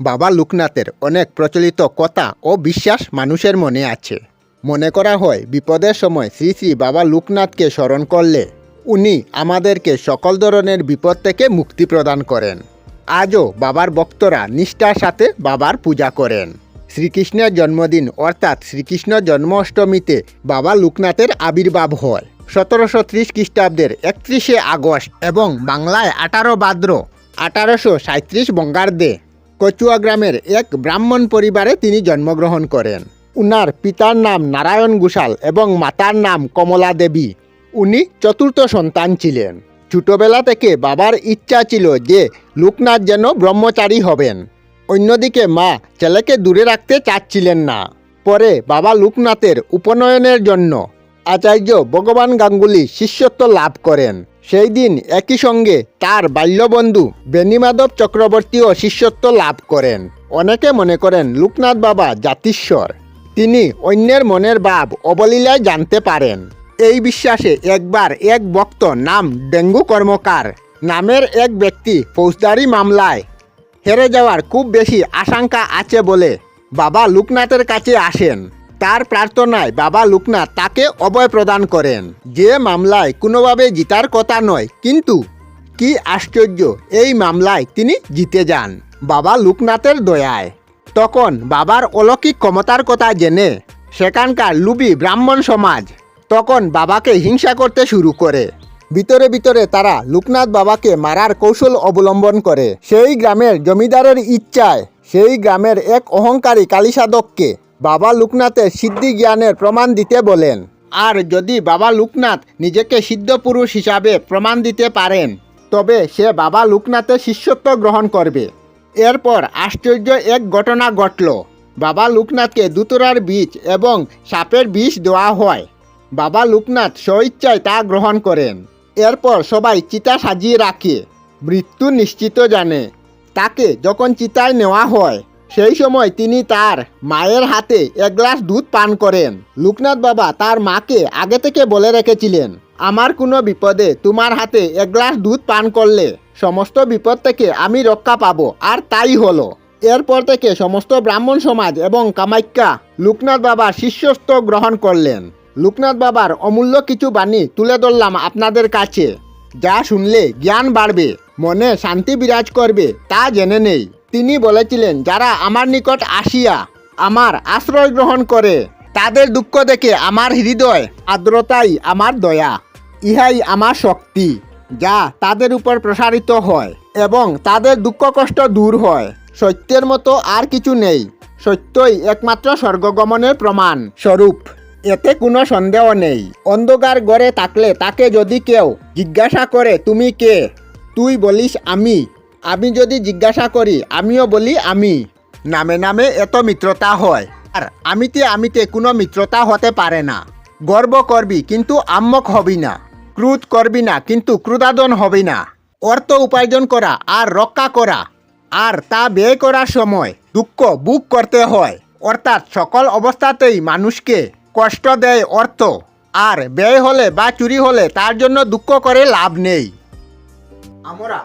বাবা লোকনাথের অনেক প্রচলিত কথা ও বিশ্বাস মানুষের মনে আছে। মনে করা হয়, বিপদের সময় শ্রী শ্রী বাবা লোকনাথকে স্মরণ করলে উনি আমাদেরকে সকল ধরনের বিপদ থেকে মুক্তি প্রদান করেন। আজও বাবার ভক্তরা নিষ্ঠার সাথে বাবার পূজা করেন। শ্রীকৃষ্ণের জন্মদিন অর্থাৎ শ্রীকৃষ্ণ জন্মাষ্টমীতে বাবা লোকনাথের আবির্ভাব হয়। সতেরোশো ত্রিশ খ্রিস্টাব্দের একত্রিশে আগস্ট এবং বাংলায় আঠারো ভাদ্র আঠারোশো সাঁত্রিশ বঙ্গাব্দে কচুয়া গ্রামের এক ব্রাহ্মণ পরিবারে তিনি জন্মগ্রহণ করেন। উনার পিতার নাম নারায়ণ ঘোষাল এবং মাতার নাম কমলা দেবী। উনি চতুর্থ সন্তান ছিলেন। ছোটবেলা থেকে বাবার ইচ্ছা ছিল যে লোকনাথ যেন ব্রহ্মচারী হবেন। অন্যদিকে মা ছেলেকে দূরে রাখতে চাচ্ছিলেন না। পরে বাবা লোকনাথের উপনয়নের জন্য আচার্য ভগবান গাঙ্গুলি শিষ্যত্ব লাভ করেন। সেই দিন একই সঙ্গে তার বাল্যবন্ধু বেণীমাধব চক্রবর্তীও শিষ্যত্ব লাভ করেন। অনেকে মনে করেন লোকনাথ বাবা জাতিস্বর। তিনি অন্যের মনের ভাব অবলীলায় জানতে পারেন। এই বিশ্বাসে একবার এক ভক্ত নাম ডেঙ্গু কর্মকার নামের এক ব্যক্তি ফৌজদারি মামলায় হেরে যাওয়ার খুব বেশি আশঙ্কা আছে বলে বাবা লোকনাথের কাছে আসেন। তার প্রার্থনায় বাবা লোকনাথ তাকে অভয় প্রদান করেন। যে মামলায় কোনোভাবে জিতার কথা নয়, কিন্তু কি আশ্চর্য, এই মামলায় তিনি জিতে যান, বাবা লোকনাথের দয়ায়। তখন বাবার অলৌকিক ক্ষমতার কথা জেনে সেখানকার লুবি ব্রাহ্মণ সমাজ তখন বাবাকে হিংসা করতে শুরু করে। ভিতরে ভিতরে তারা লোকনাথ বাবাকে মারার কৌশল অবলম্বন করে। সেই গ্রামের জমিদারের ইচ্ছায় সেই গ্রামের এক অহংকারী কালীসাধককে বাবা লোকনাথের সিদ্ধি জ্ঞানের প্রমাণ দিতে বলেন। আর যদি বাবা লোকনাথ নিজেকে সিদ্ধ পুরুষ হিসাবে প্রমাণ দিতে পারেন, তবে সে বাবা লোকনাথের শিষ্যত্ব গ্রহণ করবে। এরপর আশ্চর্য এক ঘটনা ঘটল। বাবা লোকনাথকে দুতরার বীজ এবং সাপের বিষ দেওয়া হয়। বাবা লোকনাথ স্বইচ্ছায় তা গ্রহণ করেন। এরপর সবাই চিতা সাজিয়ে রাখে। মৃত্যু নিশ্চিত জানে। তাকে যখন চিতায় নেওয়া হয় সেই সময় তিনি তার মায়ের হাতে এক গ্লাস দুধ পান করেন। লোকনাথ বাবা তার মাকে আগে থেকে বলে রেখেছিলেন, আমার কোনো বিপদে তোমার হাতে এক গ্লাস দুধ পান করলে সমস্ত বিপদ থেকে আমি রক্ষা পাবো। আর তাই হলো। এরপর থেকে সমস্ত ব্রাহ্মণ সমাজ এবং কামাখ্যা লোকনাথ বাবার শিষ্যস্ত গ্রহণ করলেন। লোকনাথ বাবার অমূল্য কিছু বাণী তুলে ধরলাম আপনাদের কাছে। যা শুনলে জ্ঞান বাড়বে, মনে শান্তি বিরাজ করবে, তা জেনে নেই। তিনি বলেছিলেন, যারা আমার নিকট আসিয়া আমার আশ্রয় গ্রহণ করে, তাদের দুঃখ দেখে আমার হৃদয় আর্দ্রতাই আমার দয়া। ইহাই আমার শক্তি, যা তাদের উপর প্রসারিত হয় এবং তাদের দুঃখ কষ্ট দূর হয়। সত্যের মতো আর কিছু নেই। সত্যই একমাত্র স্বর্গগমনের প্রমাণ স্বরূপ। এতে কোনো সন্দেহ নেই। অন্ধকার গড়ে থাকলে তাকে যদি কেউ জিজ্ঞাসা করে, তুমি কে? তুই বলিস আমি। আমি যদি জিজ্ঞাসা করি, আমিও বলি আমি। নামে নামে এত মিত্রতা হয়। আর আমিতে আমিতে কোনো মিত্রতা হতে পারে না। গর্ব করবি কিন্তু আম্মক হবি না। ক্রোধ করবি না কিন্তু ক্রুদাদন হবি না। অর্থ উপার্জন করা আর রক্ষা করা। আর তা ব্যয় করার সময় দুঃখ বুক করতে হয়। অর্থাৎ সকল অবস্থাতেই মানুষকে কষ্ট দেয় অর্থ। আর ব্যয় হলে বা চুরি হলে তার জন্য দুঃখ করে লাভ নেই। আমরা